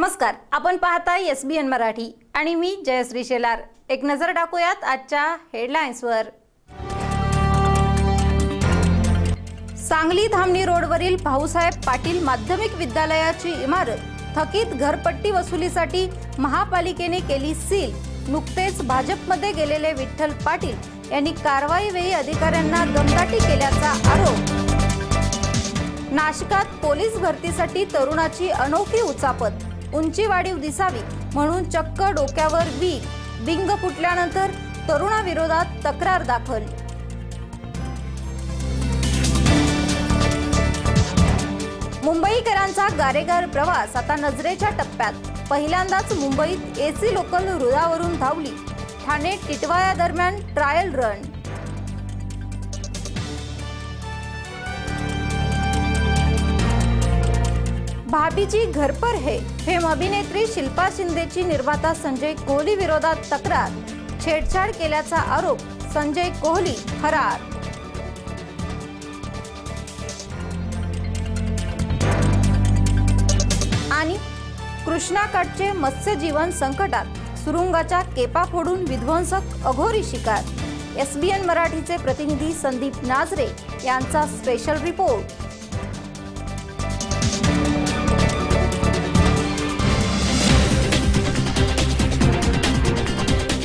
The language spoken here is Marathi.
नमस्कार आपण पाहताय एस बी एन मराठी आणि मी जयश्री शेलार. एक नजर टाकूयात आजच्या हेडलाईन्सवर. सांगली धामणी रोडवरील भाऊसाहेब पाटील माध्यमिक विद्यालयाची इमारत थकीत घरपट्टी वसुलीसाठी महापालिकेने केली सील. नुकतेच भाजपमध्ये गेलेले विठ्ठल पाटील यांनी कारवाईवेळी अधिकाऱ्यांना दमदाटी केल्याचा आरोप. नाशिकात पोलीस भरतीसाठी तरुणाची अनोखी उचापत. उंची वाढीव दिसावी म्हणून चक्क डोक्यावर वी विंग फुटल्यानंतर तरुणाविरोधात तक्रार दाखल. मुंबईकरांचा गारेगार प्रवास आता नजरेच्या टप्प्यात. पहिल्यांदाच मुंबईत एसी लोकल रुळावरून धावली. ठाणे टिटवाया दरम्यान ट्रायल रन भाभीची घरपर है. फेम अभिनेत्री शिल्पा शिंदेची निर्माता संजय कोहली विरोधात तक्रार. छेडछाड केल्याचा आरोप संजय कोहली फरार. आणि कृष्णाकडचे मत्स्यजीवन संकटात सुरुंगाच्या केपा फोडून विध्वंसक अघोरी शिकार. एसबीएन मराठीचे प्रतिनिधी संदीप नाजरे यांचा स्पेशल रिपोर्ट